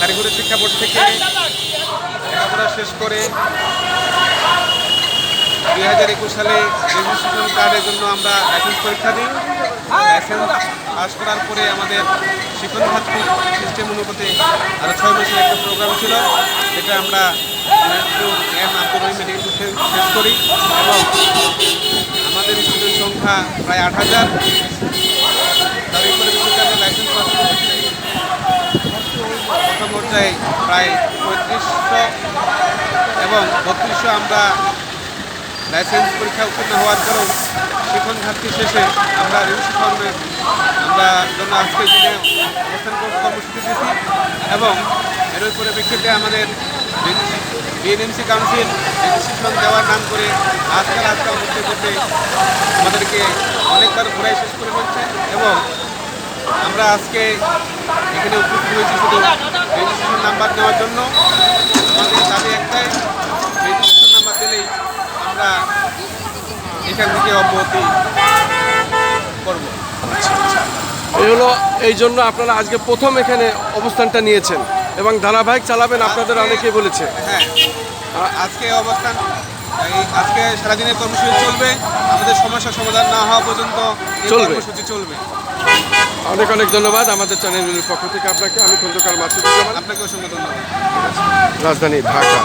কারিগরি শিক্ষা বোর্ড থেকে লেখাপড়া শেষ করে দুই হাজার একুশ সালে রেজিস্ট্রেশন কার্ডের জন্য আমরা লাইসেন্স পরীক্ষা দিই। লাইসেন্স পাস করার পরে আমাদের শিক্ষণ ভাত্তি সিস্টেম অনুপাতে আরও ছয় মাসের একটা প্রোগ্রাম ছিল। যেটা আমরা এম আব্দুল মেডিকেল শেষ করি এবং আমাদের স্টুডেন্ট সংখ্যা প্রায় আট হাজার উপরে বিশ্ববিদ্যালয়ে লাইসেন্স পাস করেছি প্রথম পর্যায়ে প্রায় পঁয়ত্রিশশো এবং বত্রিশশো আমরা লাইসেন্স পরীক্ষা উত্তীর্ণ হওয়ার কারণ শিক্ষণ ঘাটতি শেষে আমরা রেজিস্ট্রেশনের আমরা জন্য আজকে দিনে অবস্থান কর- কর্মসূচি দিয়েছি এবং এর পরিপ্রেক্ষিতে আমাদের বিএনএমসি কাউন্সিল রেজিস্ট্রেশন দেওয়ার নাম করে আজকাল আজকাল করতে করতে আমাদেরকে অনেকবার ঘোরাই শেষ করে ফেলছে এবং আমরা আজকে এখানে উপস্থিত হয়েছি শুধু নাম্বার দেওয়ার জন্য আমাদের দাবি একটাই রেজিস্ট্রেশন নাম্বার দিলেই আমরা এখান থেকে অব্যাহতি করব। এই হলো এই জন্য আপনারা আজকে প্রথম এখানে অবস্থানটা নিয়েছেন এবং ধারাবাহিক চালাবেন আপনাদের অনেকেই বলেছে। হ্যাঁ আজকে অবস্থান এই আজকে সারাদিনের কর্মসূচি চলবে আমাদের সমস্যা সমাধান না হওয়া পর্যন্ত চলবে। কর্মসূচি চলবে। অনেক অনেক ধন্যবাদ আমাদের চ্যানেলগুলির পক্ষ থেকে আপনাকে। আমি খন্দকার মাসুদুজ্জামান। আপনাকে অসংখ্য ধন্যবাদ। রাজধানী ঢাকা।